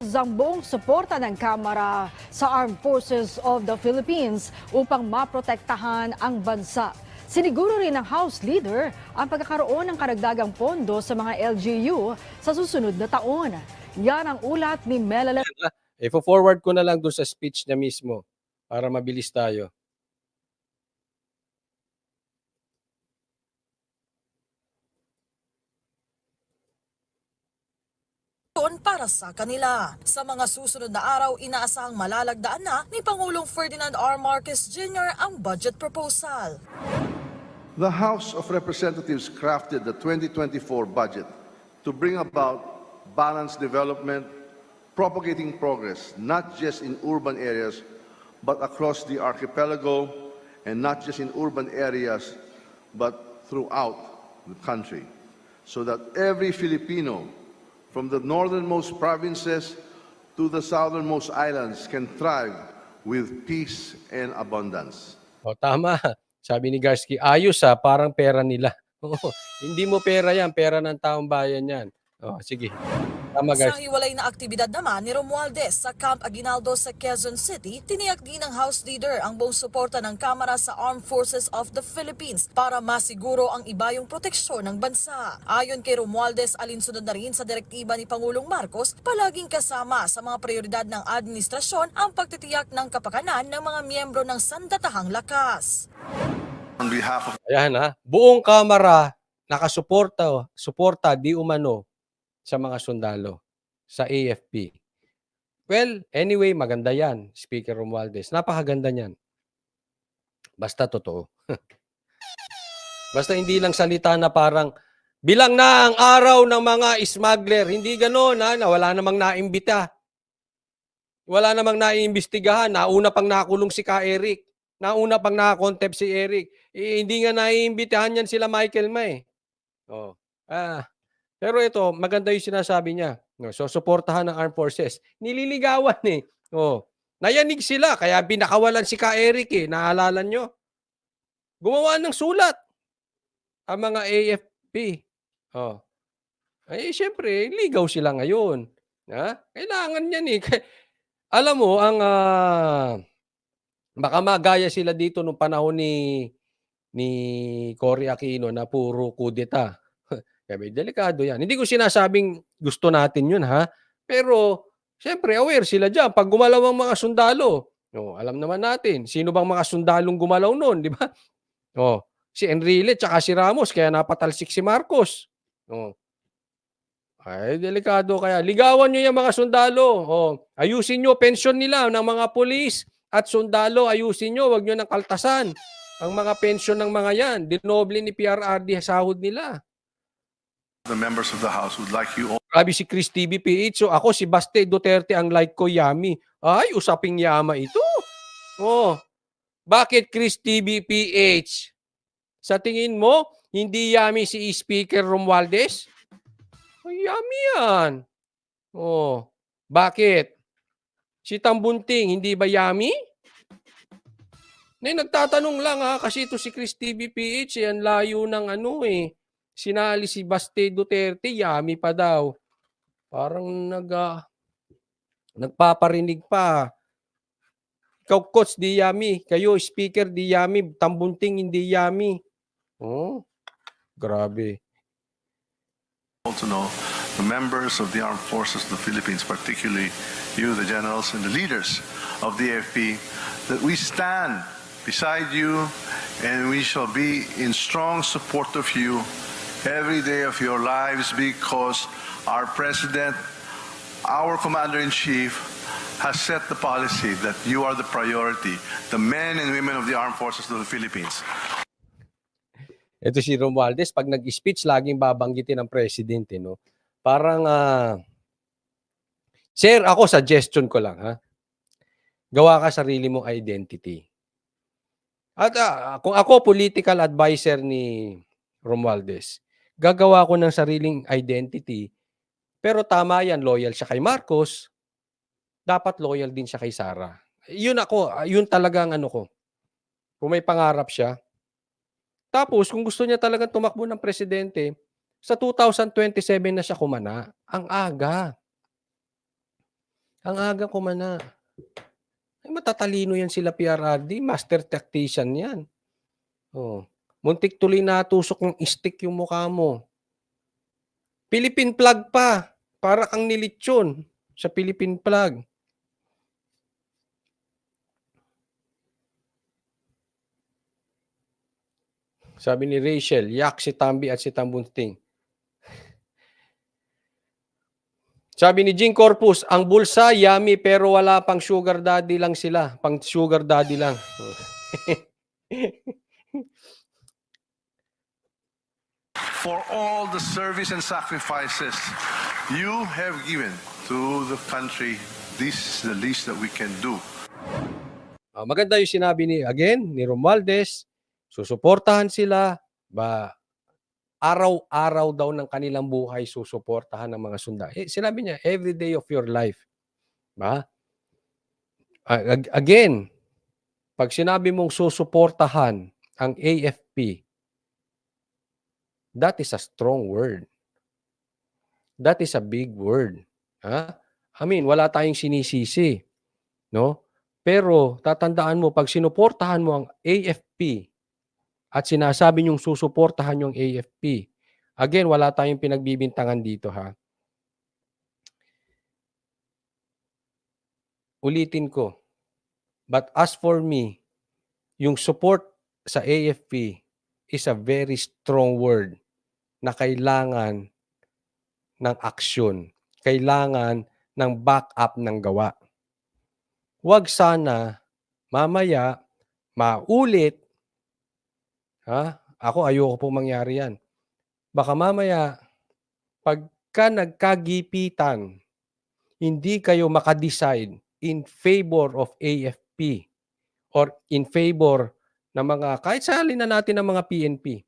ang buong suporta ng Kamara sa Armed Forces of the Philippines upang maprotektahan ang bansa. Siniguro rin ng House Leader ang pagkakaroon ng karagdagang pondo sa mga LGU sa susunod na taon. Yan ang ulat ni Melanie I-forward ko na lang doon sa speech niya mismo para mabilis tayo. Doon para sa kanila. Sa mga susunod na araw, inaasahang malalagdaan na ni Pangulong Ferdinand R. Marcos Jr. ang budget proposal. The House of Representatives crafted the 2024 budget to bring about balanced development, propagating progress not just in urban areas, but across the archipelago, and not just in urban areas, but throughout the country, so that every Filipino, from the northernmost provinces to the southernmost islands, can thrive with peace and abundance. O tama. Sabi ni Garski, ayos ha, parang pera nila. Oo, hindi mo pera yan, pera ng taong bayan yan. O, sige. Tama Sa Garski. hiwalay na aktibidad naman ni Romualdez sa Camp Aguinaldo sa Quezon City, tiniyak din ng House Leader ang buong suporta ng Kamara sa Armed Forces of the Philippines para masiguro ang ibayong proteksyon ng bansa. Ayon kay Romualdez, alinsunod na rin sa direktiba ni Pangulong Marcos, palaging kasama sa mga prioridad ng administrasyon ang pagtitiyak ng kapakanan ng mga miyembro ng sandatahang lakas. On behalf of Ayan ha, buong kamara nakasuporta, suporta di umano sa mga sundalo sa AFP. Well, anyway, maganda yan, Speaker Romualdez. Napakaganda niyan. Basta totoo. Basta hindi lang salita na parang bilang na ang araw ng mga smuggler. Hindi gano'n ha, na wala namang naimbita. Wala namang naiimbestigahan. Nauna pang nakulong si Ka Eric. Nauna pang nakakontempt si Eric. Eh, hindi nga naiimbitahan yan sila Michael May. Oh. Ah, pero ito, maganda yung sinasabi niya. No, so, suportahan ng armed forces. Nililigawan eh. Oh. Nayanig sila, kaya binakawalan si Ka Eric eh. Naalala nyo? Gumawa ng sulat. Ang mga AFP. Oh. Eh, syempre, ligaw sila ngayon. Ha? Kailangan yan eh. Alam mo, ang ah, baka magaya sila dito nung panahon ni ni Cory Aquino na puro kudeta. Kaya delikado yan. Hindi ko sinasabing gusto natin yun ha. Pero, syempre, aware sila dyan. Pag gumalaw ang mga sundalo, oh, alam naman natin, sino bang mga sundalong gumalaw noon, di ba? Oh, si Enrile tsaka si Ramos, kaya napatalsik si Marcos. Oh. Ay, delikado kaya. Ligawan nyo yung mga sundalo. Oh, ayusin nyo pension nila ng mga pulis at sundalo. Ayusin nyo, wag nyo nang kaltasan. Ang mga pension ng mga yan, dinoble ni PRRD sahod nila. The members of the House would like you all Grabe si Chris TV PH. So ako si Baste Duterte ang like ko yummy. Ay, usaping yama ito. Oh. Bakit Chris TV PH? Sa tingin mo, hindi yummy si Speaker Romualdez? Ay, yummy yan. Oh. Bakit? Si Tambunting, hindi ba yummy? Nay, nagtatanong lang ha, kasi ito si Chris TV PH, eh, ang layo ng ano eh sinali si Baste Duterte, yami pa daw. Parang nag, ah, nagpaparinig pa. Ikaw, coach, di yami. Kayo, speaker, di yami. Tambunting, hindi yami. Oh, grabe. to know, the members of the armed forces of the Philippines, particularly you, the generals and the leaders of the AFP, that we stand beside you and we shall be in strong support of you every day of your lives because our president, our commander-in-chief, has set the policy that you are the priority, the men and women of the armed forces of the Philippines. Ito si Romualdez, pag nag-speech, laging babanggitin ng presidente, no? Parang, ah, Sir, ako, suggestion ko lang, ha? Gawa ka sarili mong identity. At ah, kung ako, political advisor ni Romualdez, gagawa ko ng sariling identity, pero tama yan, loyal siya kay Marcos, dapat loyal din siya kay Sara. Yun ako, ah, yun talagang ano ko. Kung may pangarap siya, tapos, kung gusto niya talagang tumakbo ng presidente, sa 2027 na siya kumana. Ang aga. Ang aga ko man na. Ay, matatalino yan sila PRRD. Master tactician yan. Oh. Muntik tuloy natusok ng stick yung mukha mo. Philippine flag pa. Para kang nilitsyon sa Philippine flag. Sabi ni Rachel, yak si Tambi at si Tambunting. Sabi ni Jing Corpus, ang bulsa yummy pero wala pang sugar daddy lang sila. Pang sugar daddy lang. For all the service and sacrifices you have given to the country, this is the least that we can do. Ah, maganda yung sinabi ni, again, ni Romualdez, susuportahan sila, ba, araw-araw daw ng kanilang buhay susuportahan ng mga sunda. Eh, sinabi niya, every day of your life. Ba? Ag- again, pag sinabi mong susuportahan ang AFP, that is a strong word. That is a big word. Ha? I mean, wala tayong sinisisi. No? Pero tatandaan mo, pag sinuportahan mo ang AFP at sinasabi niyong susuportahan yung AFP, again, wala tayong pinagbibintangan dito ha. Ulitin ko. But as for me, yung support sa AFP is a very strong word na kailangan ng aksyon. Kailangan ng backup ng gawa. Huwag sana mamaya maulit. Ha? Ako ayoko po mangyari yan. Baka mamaya pagka nagkagipitan, hindi kayo makadecide in favor of AFP or in favor ng mga, kahit sali na natin ng mga PNP.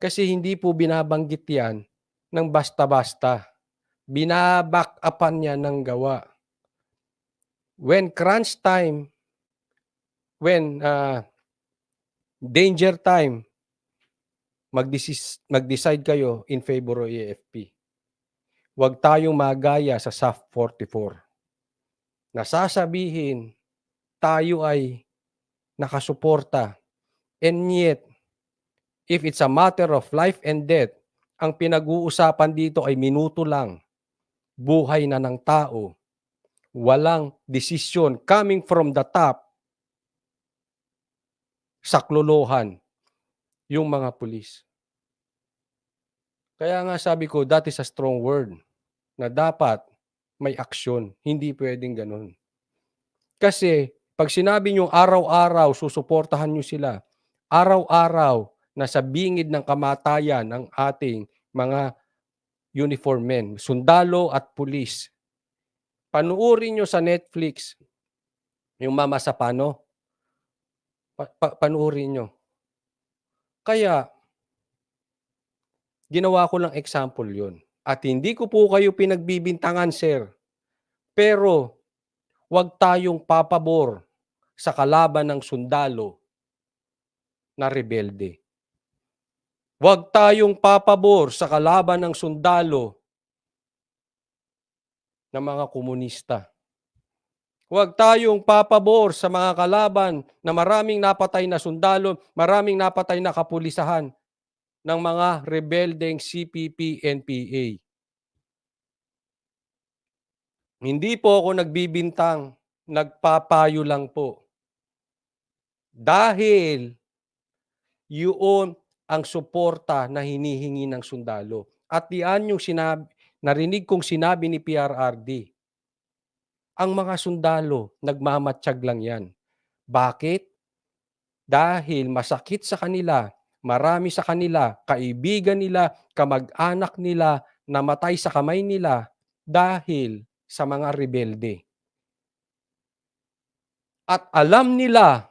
Kasi hindi po binabanggit yan ng basta-basta. Binaback upan niya ng gawa when crunch time, when uh, danger time, mag-decide kayo in favor of AFP. Huwag tayong magaya sa SAF 44. Nasasabihin, tayo ay nakasuporta. And yet, if it's a matter of life and death, ang pinag-uusapan dito ay minuto lang. Buhay na ng tao walang desisyon coming from the top saklolohan yung mga pulis. Kaya nga sabi ko, that is a strong word na dapat may aksyon. Hindi pwedeng ganun. Kasi pag sinabi nyo araw-araw, susuportahan nyo sila, araw-araw na sa bingid ng kamatayan ng ating mga uniform men, sundalo at pulis, panuorin nyo sa Netflix yung Mama sa Pano. Pa- pa- panuorin nyo. Kaya, ginawa ko lang example yon At hindi ko po kayo pinagbibintangan, sir. Pero, wag tayong papabor sa kalaban ng sundalo na rebelde. Huwag tayong papabor sa kalaban ng sundalo ng mga komunista. Huwag tayong papabor sa mga kalaban na maraming napatay na sundalo, maraming napatay na kapulisahan ng mga rebeldeng CPP, NPA. Hindi po ako nagbibintang, nagpapayo lang po. Dahil yun ang suporta na hinihingi ng sundalo. At diyan yung sinabi, narinig kong sinabi ni PRRD, ang mga sundalo, nagmamatsyag lang yan. Bakit? Dahil masakit sa kanila, marami sa kanila, kaibigan nila, kamag-anak nila, namatay sa kamay nila dahil sa mga rebelde. At alam nila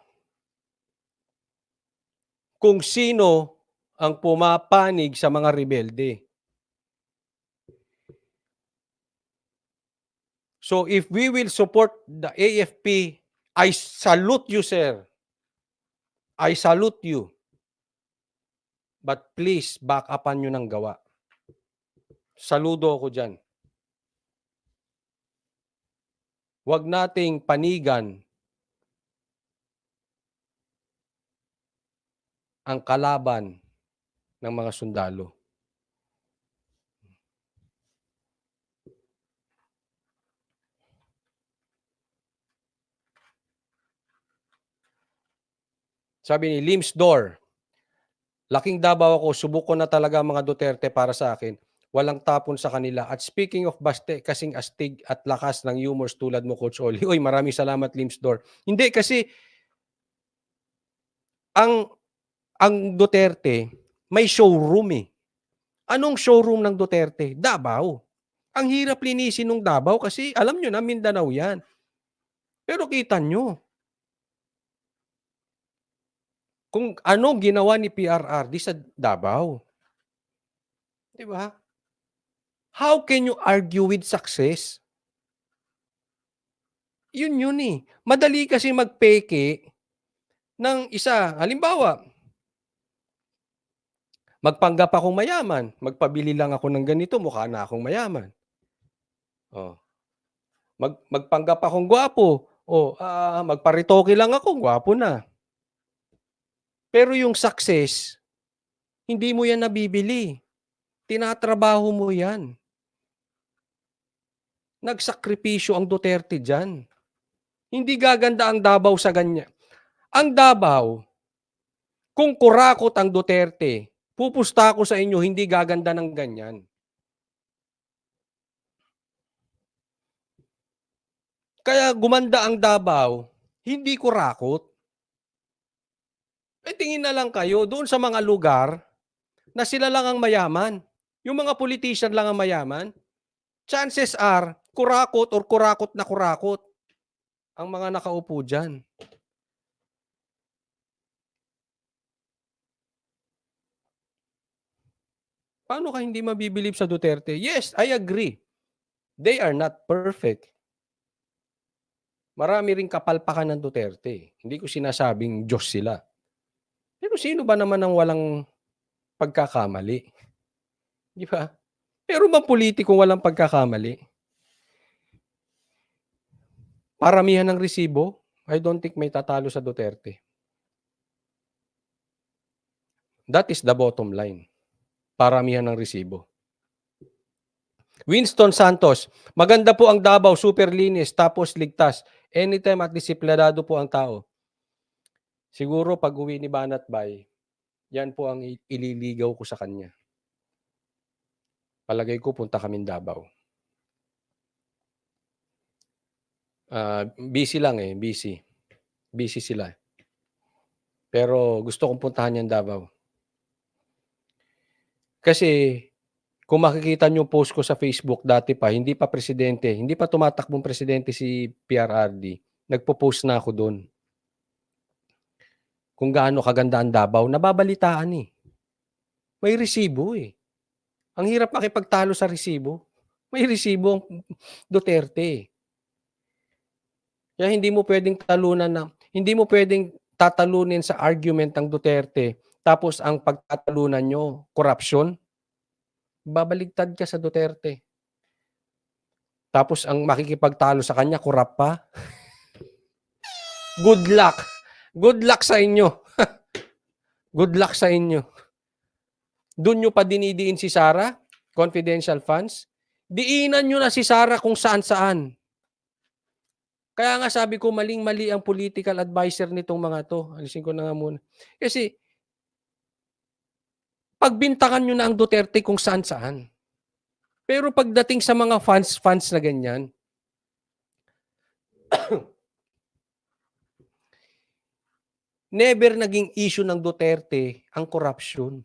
kung sino ang pumapanig sa mga rebelde. So if we will support the AFP, I salute you, sir. I salute you. But please, back upan nyo ng gawa. Saludo ako dyan. Huwag nating panigan ang kalaban ng mga sundalo. Sabi ni Lims Door, laking dabaw ako, subok na talaga mga Duterte para sa akin. Walang tapon sa kanila. At speaking of baste, kasing astig at lakas ng humors tulad mo, Coach Oli. Uy, maraming salamat, Lims Door. Hindi, kasi ang ang Duterte, may showroom eh. Anong showroom ng Duterte? Davao. Ang hirap linisin ng Davao kasi alam nyo na, Mindanao yan. Pero kita nyo, kung ano ginawa ni PRRD sa Davao. Di ba? How can you argue with success? Yun yun eh. Madali kasi magpeke ng isa. Halimbawa, magpanggap akong mayaman. Magpabili lang ako ng ganito, mukha na akong mayaman. Oh. Mag, magpanggap akong gwapo. O, ah, magparitoke lang ako, gwapo na. Pero yung success, hindi mo yan nabibili. Tinatrabaho mo yan. Nagsakripisyo ang Duterte dyan. Hindi gaganda ang Davao sa ganyan. Ang Davao, kung kurakot ang Duterte, pupusta ko sa inyo, hindi gaganda ng ganyan. Kaya gumanda ang Davao, hindi kurakot. Eh tingin na lang kayo doon sa mga lugar na sila lang ang mayaman. Yung mga politician lang ang mayaman. Chances are, kurakot or kurakot na kurakot ang mga nakaupo dyan. Paano ka hindi mabibilib sa Duterte? Yes, I agree. They are not perfect. Marami ring kapalpakan ng Duterte. Hindi ko sinasabing Diyos sila. Pero sino ba naman ang walang pagkakamali? Di ba? Pero bang politikong walang pagkakamali? Paramihan ng resibo, I don't think may tatalo sa Duterte. That is the bottom line. Paramihan ng resibo. Winston Santos, maganda po ang Davao, super linis, tapos ligtas. Anytime at disiplinado po ang tao. Siguro pag uwi ni Banat Bay, yan po ang ililigaw ko sa kanya. Palagay ko punta kami Davao. Ah, busy lang eh, busy. Busy sila. Pero gusto kong puntahan yan Davao. Kasi kung makikita niyo post ko sa Facebook dati pa, hindi pa presidente, hindi pa tumatakbong presidente si PRRD, nagpo-post na ako doon. Kung gaano kaganda ang Davao, nababalitaan eh. May resibo eh. Ang hirap makipagtalo sa resibo. May resibo ang Duterte eh. Kaya hindi mo pwedeng talunan na, hindi mo pwedeng tatalunin sa argument ng Duterte tapos ang pagtatalunan nyo, corruption, babaligtad ka sa Duterte. Tapos ang makikipagtalo sa kanya, kurap pa. Good luck. Good luck sa inyo. Good luck sa inyo. Doon nyo pa dinidiin si Sara, confidential funds. Diinan nyo na si Sara kung saan-saan. Kaya nga sabi ko, maling-mali ang political advisor nitong mga to. Alisin ko na nga muna. Kasi, pagbintangan nyo na ang Duterte kung saan-saan. Pero pagdating sa mga fans, fans na ganyan, never naging issue ng Duterte ang corruption.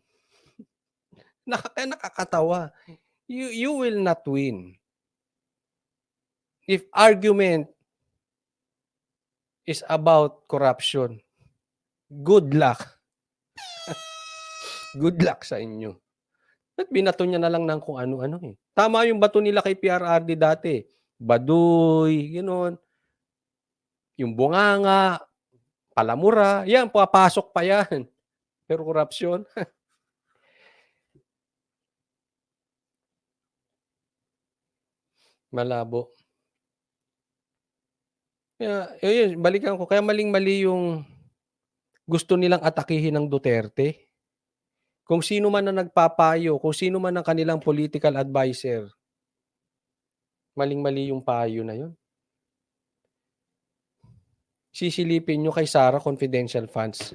Nakaka nakakatawa. You, you will not win. If argument is about corruption, good luck. Good luck sa inyo. At binato niya na lang ng kung ano-ano eh. Tama yung bato nila kay PRRD dati. Baduy, gano'n. Yung bunganga, palamura, yan, papasok pa yan. Pero korupsyon, malabo. Kaya, ayun, balikan ko. Kaya maling-mali yung gusto nilang atakihin ng Duterte. Kung sino man ang nagpapayo, kung sino man ang kanilang political advisor, maling-mali yung payo na yun. Sisilipin nyo kay Sara confidential funds.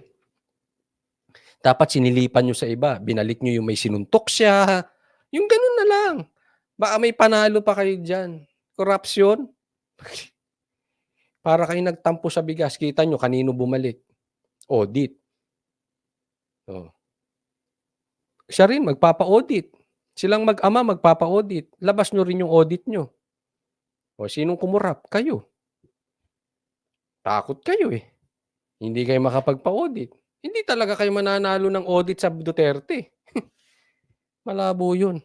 Dapat sinilipan nyo sa iba. Binalik nyo yung may sinuntok siya. Yung ganun na lang. Baka may panalo pa kayo dyan. Corruption. Para kayo nagtampo sa bigas. Kita nyo kanino bumalik. Audit. Oh. Siya rin magpapa-audit. Silang mag-ama magpapa-audit. Labas nyo rin yung audit nyo. O sinong kumurap? Kayo. Takot kayo eh. Hindi kayo makapagpa-audit. Hindi talaga kayo mananalo ng audit sa Duterte. Malabo yun.